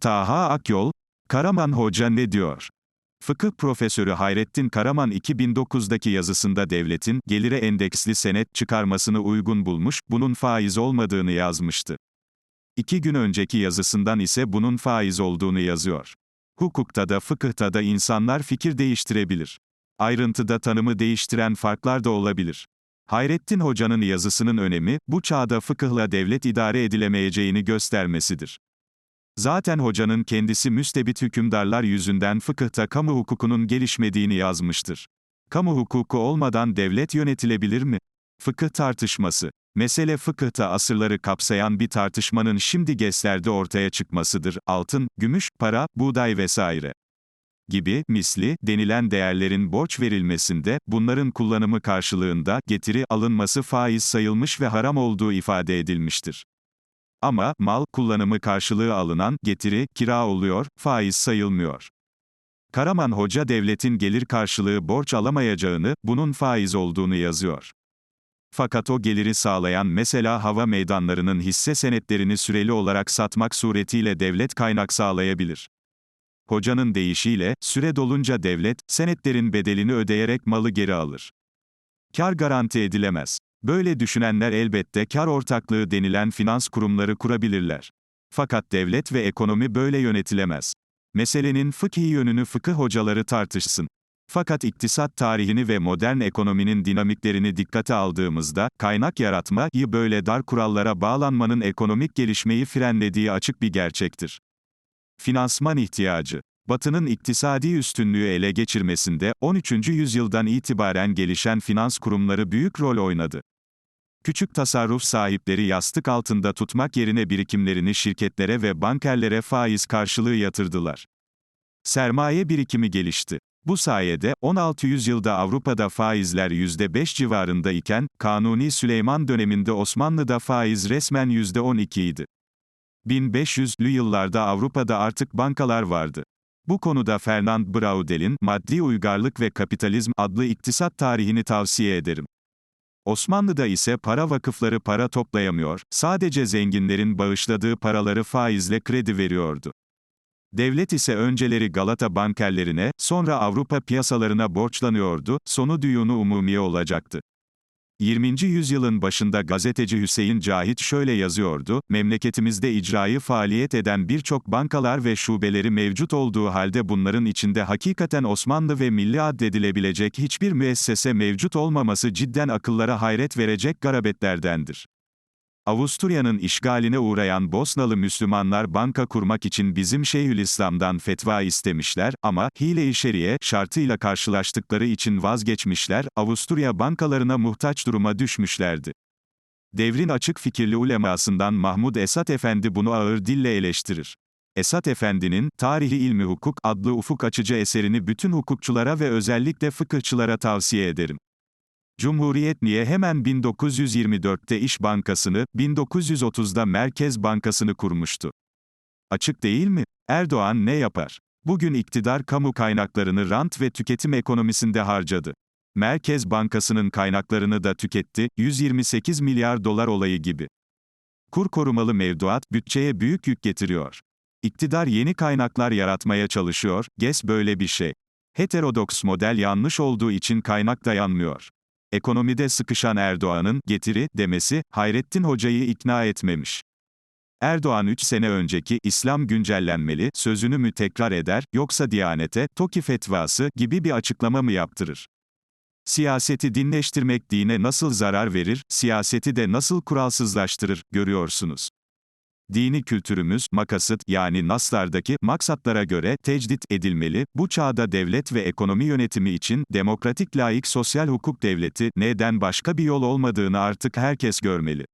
Taha Akyol, Karaman Hoca ne diyor? Fıkıh profesörü Hayrettin Karaman 2009'daki yazısında devletin gelire endeksli senet çıkarmasını uygun bulmuş, bunun faiz olmadığını yazmıştı. İki gün önceki yazısından ise bunun faiz olduğunu yazıyor. Hukukta da fıkıhta da insanlar fikir değiştirebilir. Ayrıntıda tanımı değiştiren farklar da olabilir. Hayrettin Hoca'nın yazısının önemi, bu çağda fıkıhla devlet idare edilemeyeceğini göstermesidir. Zaten hocanın kendisi müstebit hükümdarlar yüzünden fıkıhta kamu hukukunun gelişmediğini yazmıştır. Kamu hukuku olmadan devlet yönetilebilir mi? Fıkıh tartışması. Mesele fıkıhta asırları kapsayan bir tartışmanın şimdi geslerde ortaya çıkmasıdır. Altın, gümüş, para, buğday vesaire gibi, misli, denilen değerlerin borç verilmesinde, bunların kullanımı karşılığında, getiri alınması faiz sayılmış ve haram olduğu ifade edilmiştir. Ama, mal, kullanımı karşılığı alınan, getiri, kira oluyor, faiz sayılmıyor. Karaman Hoca devletin gelir karşılığı borç alamayacağını, bunun faiz olduğunu yazıyor. Fakat o geliri sağlayan mesela hava meydanlarının hisse senetlerini süreli olarak satmak suretiyle devlet kaynak sağlayabilir. Hocanın deyişiyle, süre dolunca devlet, senetlerin bedelini ödeyerek malı geri alır. Kar garanti edilemez. Böyle düşünenler elbette kar ortaklığı denilen finans kurumları kurabilirler. Fakat devlet ve ekonomi böyle yönetilemez. Meselenin fıkhi yönünü fıkıh hocaları tartışsın. Fakat iktisat tarihini ve modern ekonominin dinamiklerini dikkate aldığımızda, kaynak yaratmayı böyle dar kurallara bağlanmanın ekonomik gelişmeyi frenlediği açık bir gerçektir. Finansman ihtiyacı Batı'nın iktisadi üstünlüğü ele geçirmesinde, 13. yüzyıldan itibaren gelişen finans kurumları büyük rol oynadı. Küçük tasarruf sahipleri yastık altında tutmak yerine birikimlerini şirketlere ve bankerlere faiz karşılığı yatırdılar. Sermaye birikimi gelişti. Bu sayede, 16 yüzyılda Avrupa'da faizler %5 civarında iken, Kanuni Süleyman döneminde Osmanlı'da faiz resmen %12 idi. 1500'lü yıllarda Avrupa'da artık bankalar vardı. Bu konuda Fernand Braudel'in Maddi Uygarlık ve Kapitalizm adlı iktisat tarihini tavsiye ederim. Osmanlı'da ise para vakıfları para toplayamıyor, sadece zenginlerin bağışladığı paraları faizle kredi veriyordu. Devlet ise önceleri Galata bankerlerine, sonra Avrupa piyasalarına borçlanıyordu, sonu düğünü umumiye olacaktı. 20. yüzyılın başında gazeteci Hüseyin Cahit şöyle yazıyordu, memleketimizde icrayı faaliyet eden birçok bankalar ve şubeleri mevcut olduğu halde bunların içinde hakikaten Osmanlı ve milli addedilebilecek hiçbir müessese mevcut olmaması cidden akıllara hayret verecek garabetlerdendir. Avusturya'nın işgaline uğrayan Bosnalı Müslümanlar banka kurmak için bizim Şeyhülislam'dan fetva istemişler ama hile-i şeriye şartıyla karşılaştıkları için vazgeçmişler, Avusturya bankalarına muhtaç duruma düşmüşlerdi. Devrin açık fikirli ulemasından Mahmud Esat Efendi bunu ağır dille eleştirir. Esat Efendi'nin Tarihi İlmi Hukuk adlı ufuk açıcı eserini bütün hukukçulara ve özellikle fıkıhçılara tavsiye ederim. Cumhuriyet niye hemen 1924'te İş Bankası'nı, 1930'da Merkez Bankası'nı kurmuştu? Açık değil mi? Erdoğan ne yapar? Bugün iktidar kamu kaynaklarını rant ve tüketim ekonomisinde harcadı. Merkez Bankası'nın kaynaklarını da tüketti, 128 milyar dolar olayı gibi. Kur korumalı mevduat, bütçeye büyük yük getiriyor. İktidar yeni kaynaklar yaratmaya çalışıyor, GES böyle bir şey. Heterodoks model yanlış olduğu için kaynak dayanmıyor. Ekonomide sıkışan Erdoğan'ın getiri demesi Hayrettin Hoca'yı ikna etmemiş. Erdoğan 3 sene önceki İslam güncellenmeli sözünü mü tekrar eder yoksa Diyanete TOKİ fetvası gibi bir açıklama mı yaptırır? Siyaseti dinleştirmek dine nasıl zarar verir, siyaseti de nasıl kuralsızlaştırır görüyorsunuz. Dini kültürümüz, makasıt, yani naslardaki, maksatlara göre, tecdit edilmeli, bu çağda devlet ve ekonomi yönetimi için, demokratik laik sosyal hukuk devleti, neden başka bir yol olmadığını artık herkes görmeli.